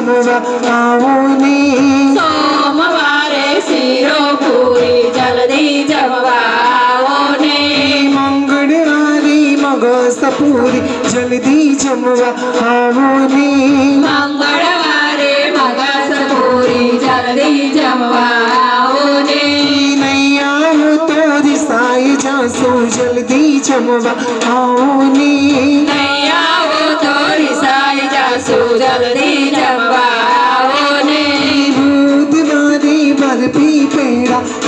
जमवाऊनी सोमवारे शिरो पूरी जल्दी जमवाओने मंगलवारी मगस पूरी जल्दी जमवाऊनी मंगलवारे मगस पूरी जल्दी जमवाओने। नैया आओ तो दिसाई जासो जल्दी जमवाऊनी नैया आओ तो दिसाई जासो जल्दी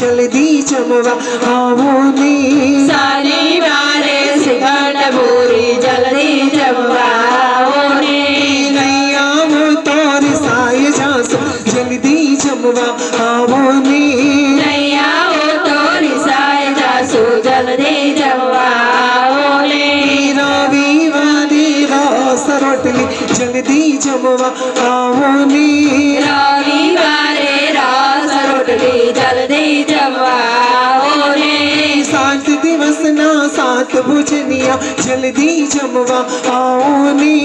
चल दी चमवा आवोनी सारी बारे सिखंड बोरी जल दी चमवा जल्दी जमवा नैया वो जल दी जासो जल रवि रोटली दी बुझनिया जल्दी जमवा आओनी।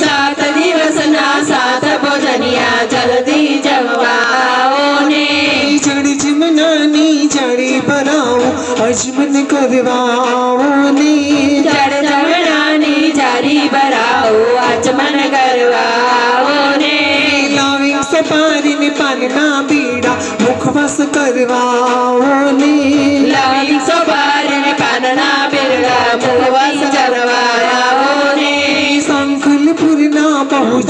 सात दिवस ना सात भोजनिया जल्दी जमवा आओनी। जड़ी जिमनानी जड़ी बनाओ अजमन करवाओनी। जड़ जमनानी जड़ी बनाओ अजमन करवाओने। लावी सपारी ने पालना बीड़ा मुखवास करवाओनी। लावी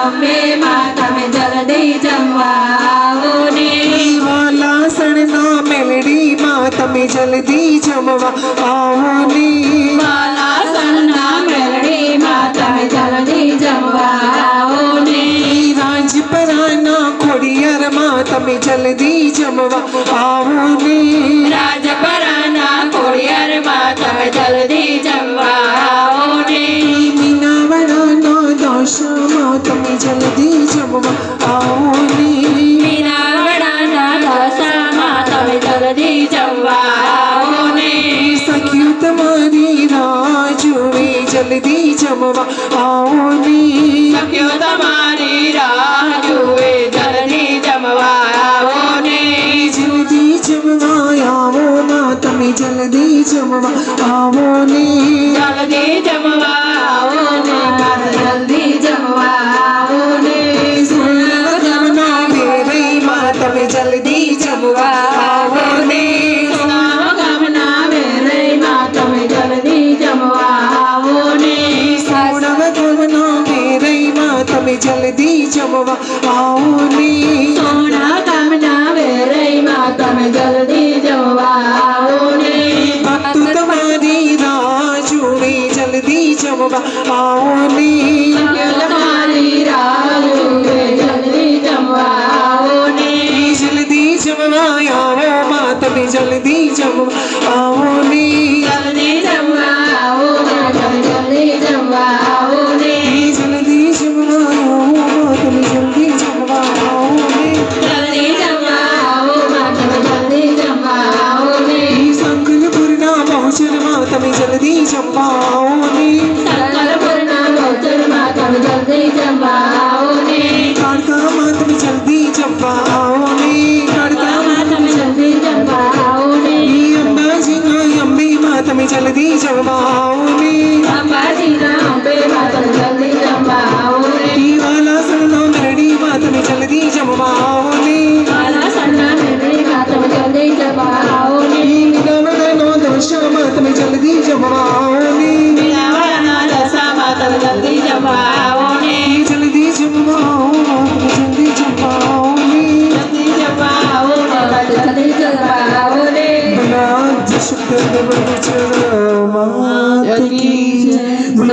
અંબાજીના અંબેમાં તમે જલ્દી જમવા આવો ને વાલાસણના મેલડીમાં તમે જલ્દી જમવા આવો ને બાલાસણના મેલડીમાં તમે જલ્દી જમવા આવો ને રાજપરાના ખોડિયારમાં તમે જલ્દી જમવા આવો ને રાજપરાના ખોડિયારમાં તમે જલ્દી જમવા આવો જલ્દી જમવા આવો ને સખ્યો તમારી રાહ જુએ જલ્દી જમવા આવો ને જલ્દી જમવા આવો માં તમે જલ્દી જમવા આવો ને જલ્દી જમવા कदी जमवा Come on.